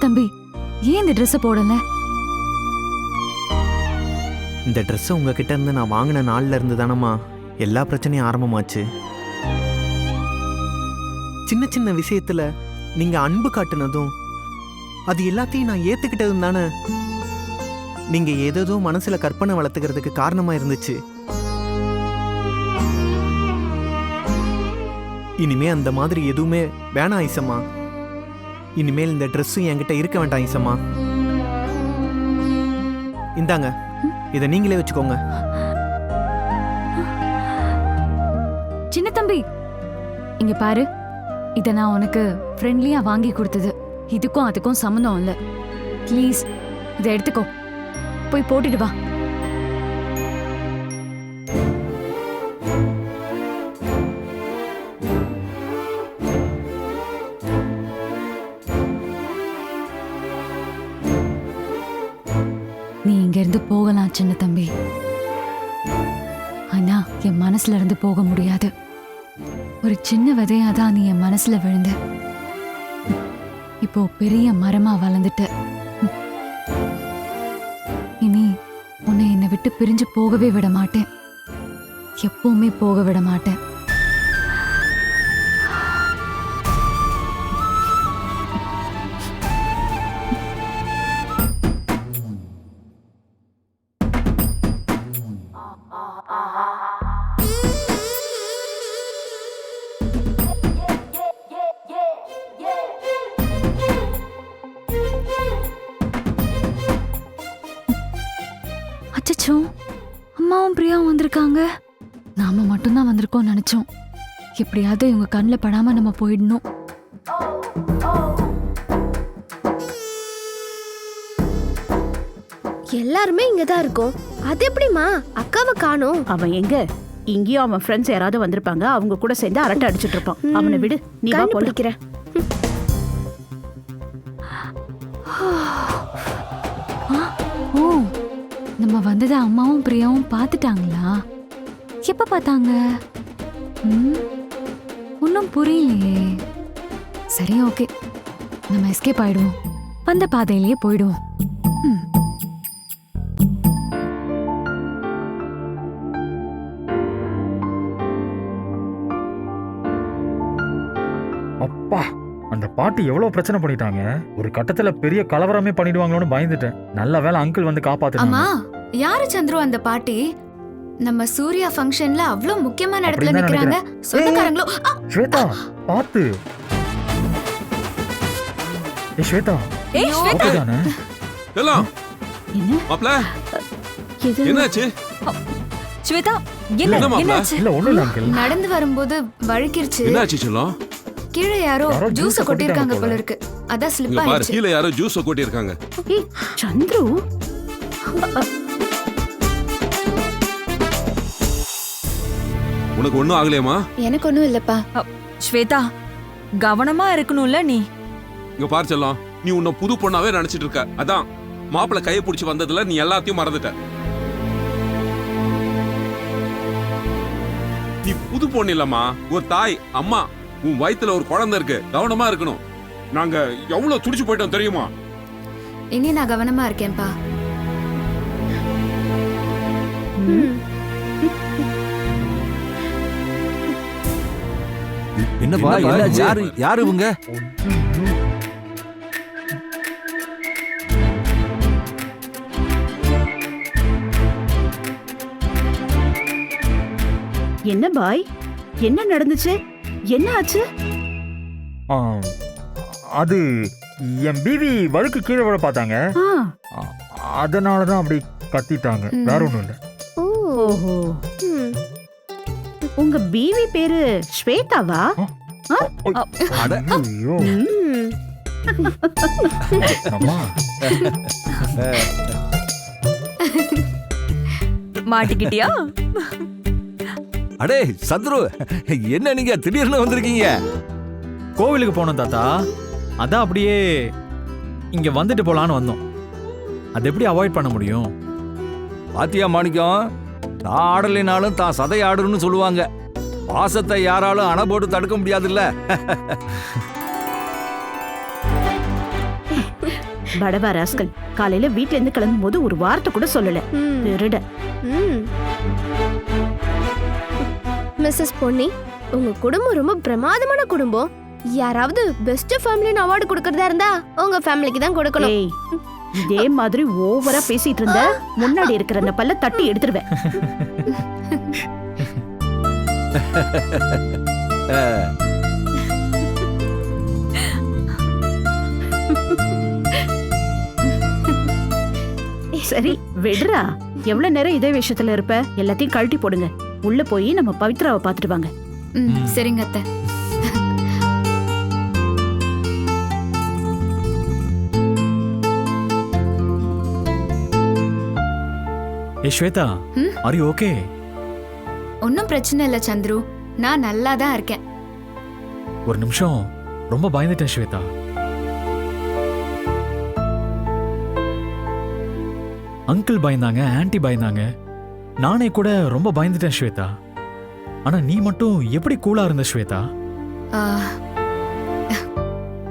தம்பி ஏன் இந்த ட்ரெஸ் போடல? இந்த ட்ரெஸ்ஸை உங்ககிட்ட இருந்து நான் வாங்கின நாள்ல இருந்து தானம்மா. எல்லா பிரச்சனையும் ஆரம்பமாச்சு. சின்ன சின்ன விஷயத்துல நீங்க அன்பு காட்டுனதும் அது எல்லாத்தையும் நான் ஏத்துக்கிட்டதும் தானே. நீங்க ஏதேதோ மனசுல கற்பனை வளர்த்துக்கிறதுக்கு காரணமா இருந்துச்சு. இனிமே அந்த மாதிரி எதுவுமே வேணாம் ஐசம்மா. இனிமேல் இந்த ட்ரெஸ்ஸும் என்கிட்ட இருக்க வேண்டாம் ஈசம்மா. இந்தாங்க. இதை நீங்களே வச்சுக்கோங்க. சின்ன தம்பி இங்க பாரு. இதை நான் உனக்கு ஃப்ரெண்ட்லியா வாங்கி கொடுத்தது. இதுக்கும் அதுக்கும் சம்மந்தம் இல்லை. ப்ளீஸ் இதை எடுத்துக்கோ. போய் போட்டுட்டு வா. நீ இங்க இருந்து போகலாம் சின்ன தம்பி. ஆனா என் மனசுல இருந்து போக முடியாது. ஒரு சின்ன விதையா தான் நீ என் மனசுல விழுந்த. இப்போ பெரிய மரமா வளர்ந்துட்ட. இனி உன்னை என்னை விட்டு பிரிஞ்சு போகவே விட மாட்டேன். எப்பவுமே போக விட மாட்டேன். அம்மாவும் பிரியாவும் வந்திருக்காங்க. நாம மட்டும்தான் வந்திருக்கோம் நினைச்சோம். எப்படியாவது இவங்க கண்ணில் படாம நம்ம போயிடணும். எல்லாருமே இங்க தான் இருக்கோம். அது எப்படிமா அக்காவை காணோம். அவன் எங்க? இங்கேயும் அவன் ஃப்ரெண்ட்ஸ் யாராவது வந்திருப்பாங்க அவங்க கூட சேர்ந்து அரட்டை அடிச்சிட்டு இருப்பான். அவனை விடு நீ வா கண்டுபிடிக்கிறேன் நம்ம வந்ததை அம்மாவும் பிரியாவும் பார்த்துட்டாங்களா? எப்ப பார்த்தாங்க? ஒன்றும் புரியலையே. சரி ஓகே. நம்ம எஸ்கேப் ஆயிடுவோம். வந்த பாதையிலேயே போயிடுவோம். அப்பா அந்த பாட்டி எவ்வளவு பிரச்சனை பண்ணிட்டாங்க? ஒரு கட்டத்துல பெரிய கலவரமே பண்ணிடுவாங்களோன்னு பயந்துட்டேன். நல்ல வேளை அங்கிள் வந்து காப்பாத்துனாங்க. அம்மா யாரு சந்துரு அந்த பாட்டி? நம்ம சூர்யா ஃபங்க்ஷன்ல அவ்ளோ முக்கியமான இடத்துல அப்படிதான் நிக்கறாங்க. சொந்தக்காரங்களோ? ஆ, ஸ்வேதா பாத்து ஏ ஸ்வேதா. ஏய், ஸ்வேதா. ஓகே தானே எல்லாம் என்ன? மாப்ள. என்னாச்சு? ஸ்வேதா என்ன மாப்ள? என்னாச்சு? இல்ல ஒண்ணும் இல்ல அங்கிள். நடந்து வரும்போது வழுக்கிருச்சு. என்னாச்சு செல்லம்? கீழே யாரோ யாரோ ஜூஸ கொட்டிருக்காங்க போல. இருக்கு அதான் ஸ்லிப் இங்க பாரு ஆயிடுச்சு கீழே யாரோ ஜூஸ் கொட்டி இருக்காங்க ஏய் சந்துரு? உனக்கு ஒண்ணும் ஆகலையாமா எனக்கு ஒண்ணும் இல்லப்பா. ஸ்வேதா கவனமா இருக்கணும்ல நீ? இங்க பாரு செல்லம் நீ உன்னை புது பொண்ணாவே நினைச்சிட்டு இருக்க. அதான் மாப்பிளை கையை பிடிச்சி வந்ததுல நீ எல்லாத்தையும் மறந்துட்ட. நீ புது பொண்ணு இல்லம்மா. ஒரு தாய் அம்மா உன் வயித்துல ஒரு குழந்தை இருக்கு. கவனமா இருக்கணும். நாங்க எவ்வளவு துடிச்சு போயிட்டோம் தெரியுமா? இனி நான் கவனமா இருக்கேன்ப்பா. ம். என்னப்பா என்னாச்சு யாரு யாரு இவங்க? என்ன பாய்? என்ன நடந்துச்சு? என்ன ஆச்சு? ஆ, அது என் பிவி வழுக்கு கீழே விட பார்த்தாங்க. ஆ. அதனால தான் அப்படி கத்திட்டாங்க. வேற ஒண்ணும் இல்ல. ஓ ஓஹோ. உங்க பிவி பேரு ஸ்வேதாவா? அட. ஐயோ. ம். அம்மா. மாட்டிக்கிட்டியா? அடே சத்ரு என்ன நீங்க திடீர்னு வந்திருக்கீங்க? கோவிலுக்கு போனோம் தாத்தா. அதான் அப்படியே இங்க வந்துட்டு போலான்னு வந்தோம். அது எப்படி அவாய்ட் பண்ண முடியும்? பாத்தியா மாணிக்கம்? தான் ஆடலைனாலும் தான் சதை ஆடுன்னு சொல்லுவாங்க. பாசத்தை யாராலும் அணை போட்டு தடுக்க முடியாதுல்ல. படவா ராஸ்கல் காலையில வீட்ல இருந்து கிளம்பும் போது ஒரு வார்த்தை கூட சொல்லல. திருட. மிஸ்ஸஸ் பொன்னி உங்க குடும்பம் ரொம்ப பிரமாதமான குடும்பம். யாராவது பெஸ்ட் ஃபேமிலின்னு அவார்டு கொடுக்கறதா இருந்தா உங்க ஃபேமிலிக்கு தான் கொடுக்கணும். இதே மாதிரி ஓவரா பேசிட்டு இருந்த முன்னாடி இருக்கிற அந்த பல்ல தட்டி எடுத்துருவேன். சரி விடுறா. எவ்வளவு நேரம் இதே விஷயத்துல இருப்ப? எல்லாத்தையும் கழட்டி போடுங்க. உள்ள போய் நம்ம பவித்ராவை பாத்துட்டு வாங்க. சரிங்க அத்தை. ஏ ஸ்வேதா? ஆர் யூ ஓகே ஒன்றும் பிரச்சனை இல்லை சந்துரு. நான் நல்லா தான் இருக்கேன். ஒரு நிமிஷம். ரொம்ப பயந்துட்டேன் ஸ்வேதா. அங்கிள் பயந்தாங்க ஆன்ட்டி பயந்தாங்க. நானே கூட ரொம்ப பயந்துட்டேன் ஸ்வேதா. ஆனா நீ மட்டும் எப்படி கூலா இருந்த ஸ்வேதா?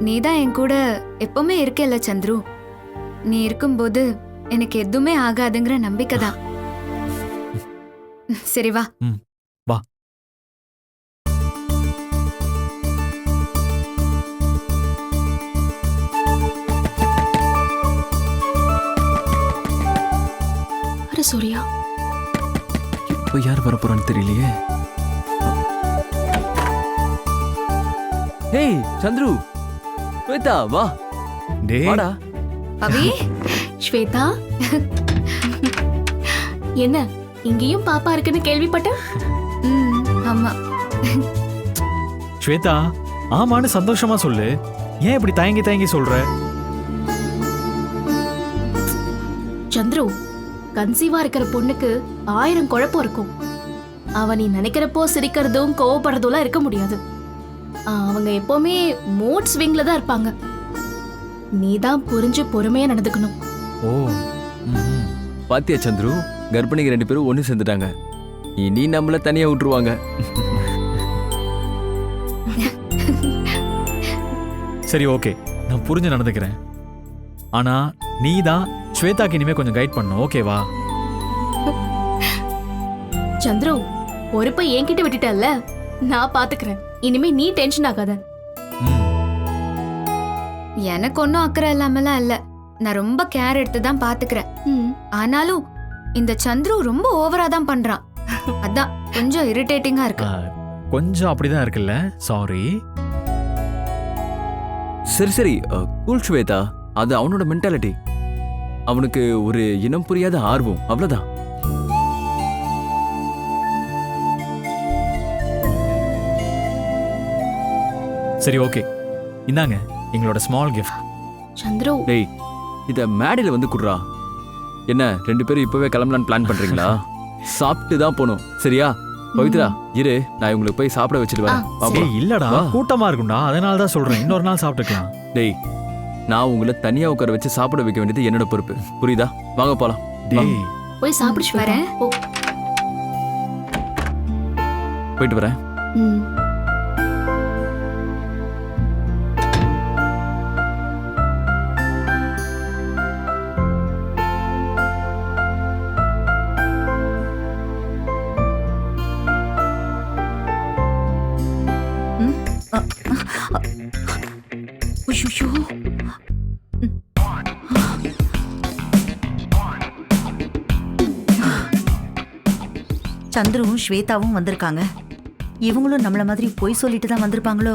நீ தான் என் கூட எப்பவுமே இருக்கேல்ல சந்துரு. நீ இருக்கும்போது எனக்கு எதுவுமே ஆகாதுங்கிற நம்பிக்கை தான். சரி வா. வா. அட சூர்யா. இப்போ யார் வர போறான்னு தெரியலையே. ஹேய் சந்துரு. ஸ்வேதா வா. டே வாடா. பவி ஸ்வேதா. என்ன? இங்கேயும் பாப்பா இருக்குன்னு கேள்விப்பட்டேன். ம் ஆமா. ஸ்வேதா ஆமான்னு சந்தோஷமா சொல்லு. ஏன் இப்படி தயங்கி தயங்கி சொல்ற? சந்துரு கன்சீவா இருக்கிற பொண்ணுக்கு ஆயிரம் குழப்பம் இருக்கும். அவ நீ நினைக்கிறப்போ சிரிக்கிறதும் கோவப்படுறதும் இருக்க முடியாது. அவங்க எப்பவுமே மூட் ஸ்விங்ல தான் இருப்பாங்க. நீ தான் புரிஞ்சு பொறுமையா நடந்துக்கணும். ஓ. பாத்தியா சந்துரு? கர்ப்பிணிங்க ரெண்டு பேரும் ஒண்ணு சேர்ந்துட்டாங்க. இனி நம்மள தனியா விட்டுருவாங்க. சரி ஓகே. நான் புரிஞ்சு நடந்துக்கிறேன். ஆனா நீ தான் ஸ்வேதாக்கு இனிமே கொஞ்சம் கைட் பண்ணணும். ஓகேவா சந்துரு பொறுப்பை என்கிட்ட விட்டுட்டல்ல? நான் பாத்துக்கிறேன். இனிமே நீ டென்ஷன் ஆகாத. ம். எனக்கு ஒன்றும் அக்கறை இல்லாமலாம் இல்ல. நான் ரொம்ப கேர் எடுத்து தான் பாத்துக்கிறேன். ம், ஆனாலும் இந்த சந்துரு ரொம்ப ஓவரா தான் பண்றான். அதான் கொஞ்சம் இரிட்டேட்டிங்கா இருக்கு. கொஞ்சம் அப்படிதான் இருக்குல்ல? சாரி சரி. சரி கூல் ஸ்வேதா. அது அவனோட மென்டாலிட்டி அவனுக்கு ஒரு இனம் புரியாத ஆர்வம். அவ்வளவுதான். சரி ஓகே இந்தாங்க எங்களோட ஸ்மால் gift. சந்துரு. டேய் இத மேடையில வந்து குடுறா. என்ன ரெண்டு பேரும் இப்பவே கிளம்பலான்னு பிளான் பண்றீங்களா? சாப்பிட்டு தான் போகணும் சரியா? பவித்ரா இரு நான் உங்களுக்கு போய் சாப்பிட வச்சுட்டு வரேன். இல்லடா. கூட்டமா இருக்கும்டா. அதனால தான் சொல்றேன். இன்னொரு நாள் சாப்பிட்டுக்கலாம். டேய் நான் உங்களை தனியா உட்கார வச்சு சாப்பிட வைக்க வேண்டியது என்னோட பொறுப்பு. புரியுதா? வாங்க போலாம். டேய். போய் சாப்பிடு ஸ்வேதா. வரேன். போயிட்டு வரேன். ம் சந்துருவும் ஸ்வேதாவும் வந்திருக்காங்க. இவங்களும் நம்மள மாதிரி பொய் சொல்லிட்டு தான் வந்திருப்பாங்களோ?